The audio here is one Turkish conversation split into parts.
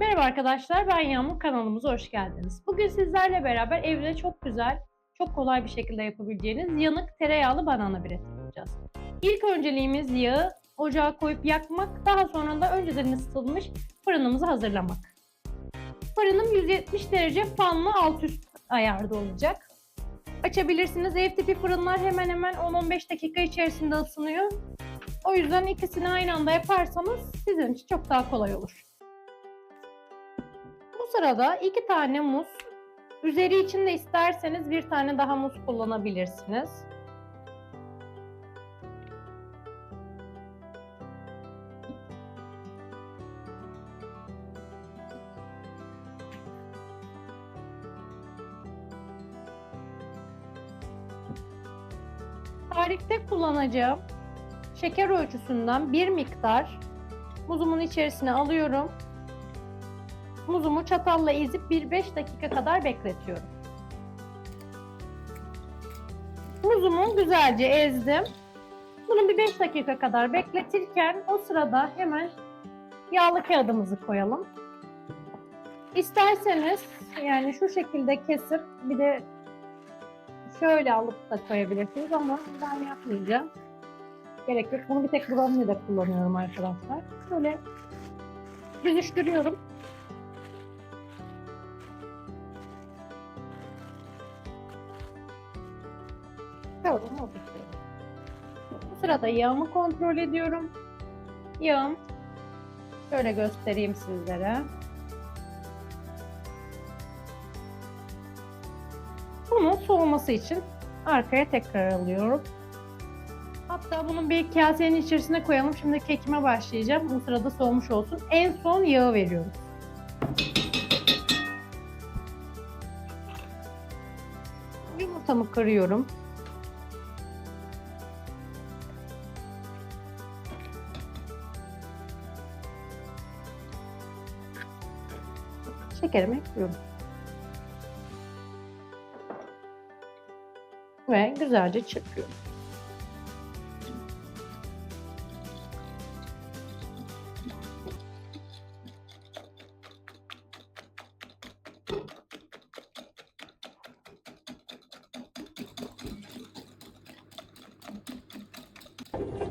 Merhaba arkadaşlar, ben Yağmur kanalımıza hoş geldiniz. Bugün sizlerle beraber evde çok güzel, çok kolay bir şekilde yapabileceğiniz yanık tereyağlı banana breti yapacağız. İlk önceliğimiz yağı ocağa koyup yakmak, daha sonra da önceden ısıtılmış fırınımızı hazırlamak. Fırınım 170 derece fanlı alt üst ayarda olacak. Açabilirsiniz. Ev tipi fırınlar hemen hemen 10-15 dakika içerisinde ısınıyor. O yüzden ikisini aynı anda yaparsanız sizin için çok daha kolay olur. Bu sırada iki tane muz, üzeri için de isterseniz bir tane daha muz kullanabilirsiniz. Tarifte kullanacağım şeker ölçüsünden bir miktar muzumun içerisine alıyorum muzumu çatalla ezip bir 5 dakika kadar bekletiyorum. Muzumu güzelce ezdim. Bunu bir 5 dakika kadar bekletirken o sırada hemen yağlı kağıdımızı koyalım. İsterseniz yani şu şekilde kesip bir de şöyle alıp da koyabilirsiniz ama ben yapmayacağım. Gerek yok. Bunu bir tek brownie'de kullanıyorum arkadaşlar. Şöyle büzüştürüyorum. Kavurma oluşturuyorum. Bu sırada yağımı kontrol ediyorum. Yağım şöyle göstereyim sizlere. Bunu soğuması için arkaya tekrar alıyorum. Hatta bunu bir kasenin içerisine koyalım. Şimdi kekime başlayacağım. Bu sırada soğumuş olsun. En son yağı veriyoruz. Yumurtamı kırıyorum. Şekerimi ekliyorum. Ve güzelce çırpıyorum.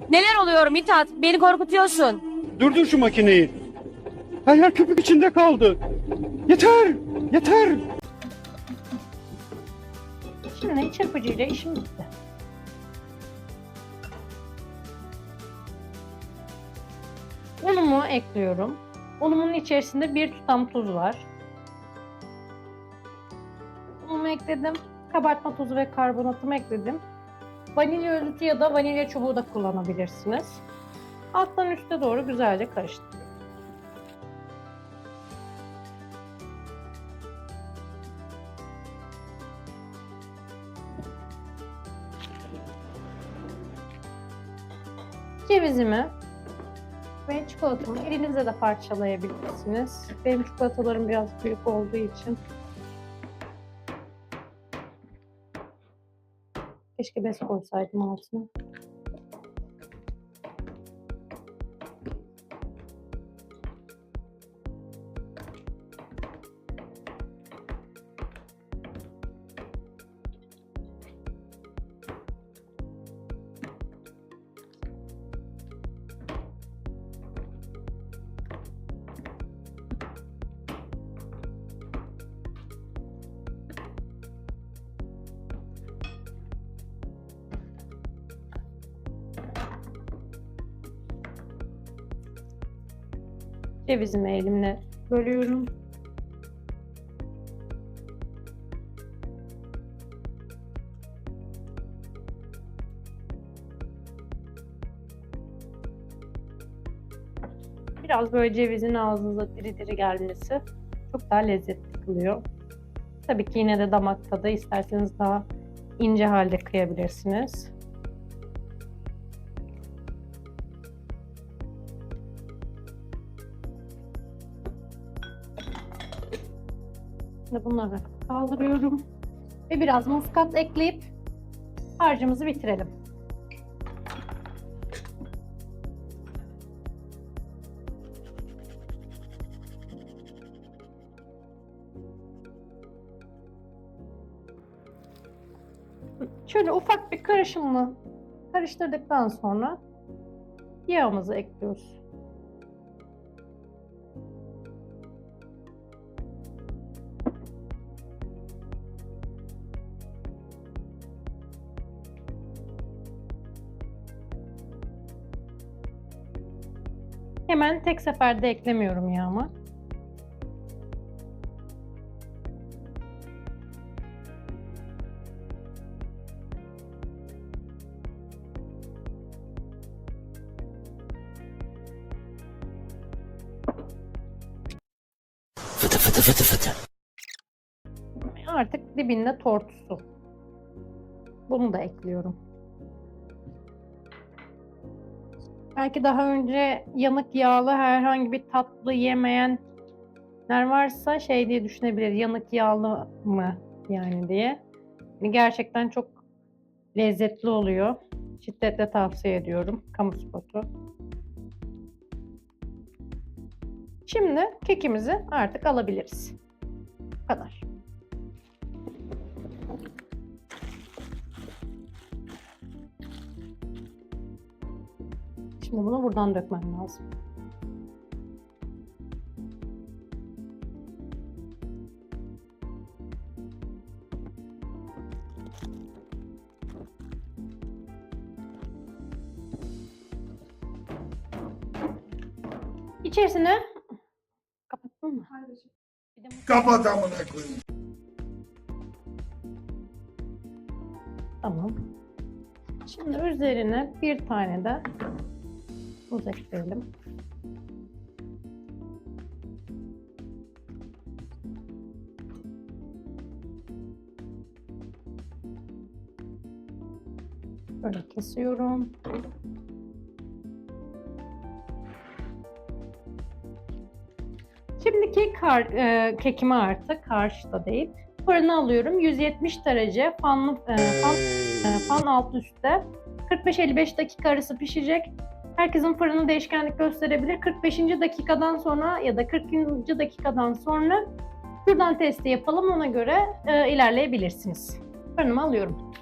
Neler oluyor Mithat? Beni korkutuyorsun. Durdur şu makineyi. Her yer köpük içinde kaldı. Yeter! Yeter! Şimdi çırpıcıyla işim bitti. Unumu ekliyorum. Unumun içerisinde bir tutam tuz var. Unumu ekledim. Kabartma tozu ve karbonatımı ekledim. Vanilya özütü ya da vanilya çubuğu da kullanabilirsiniz. Alttan üste doğru güzelce karıştırıyorum. Cevizimi ve çikolatamı elinizle de parçalayabilirsiniz. Benim çikolatalarım biraz büyük olduğu için keşke bez koysaydım altına. Cevizimi elimle bölüyorum. Biraz böyle cevizin ağzınıza diri diri gelmesi çok daha lezzetli kılıyor. Tabii ki yine de damak tadı isterseniz daha ince halde kıyabilirsiniz. Şimdi bunları kaldırıyorum. Ve biraz muskat ekleyip harcımızı bitirelim. Şöyle ufak bir karışımla karıştırdıktan sonra yağımızı ekliyoruz. Hemen tek seferde eklemiyorum yağımı. Fıtı fıtı fıtı fıtı. Artık dibinde tortusu. Bunu da ekliyorum. Belki daha önce yanık yağlı herhangi bir tatlı yemeyenler varsa şey diye düşünebilir. Yanık yağlı mı yani diye. Yani gerçekten çok lezzetli oluyor. Şiddetle tavsiye ediyorum. Kamu spotu. Şimdi kekimizi artık alabiliriz. Bu kadar. Şimdi bunu buradan dökmem lazım. İçerisine kapattın mı? Bir de muz- Kapat amına koyayım. Tamam. Şimdi üzerine bir tane de ekleyelim. Böyle kesiyorum. Şimdi kek har e, kekimi artık harçta değil. Fırına alıyorum. 170 derece fanlı e, fan e, fan alt üstte 45-55 dakika arası pişecek. Herkesin fırını değişkenlik gösterebilir. 45. dakikadan sonra ya da 40. dakikadan sonra şuradan testi yapalım ona göre e, ilerleyebilirsiniz. Fırınıma alıyorum.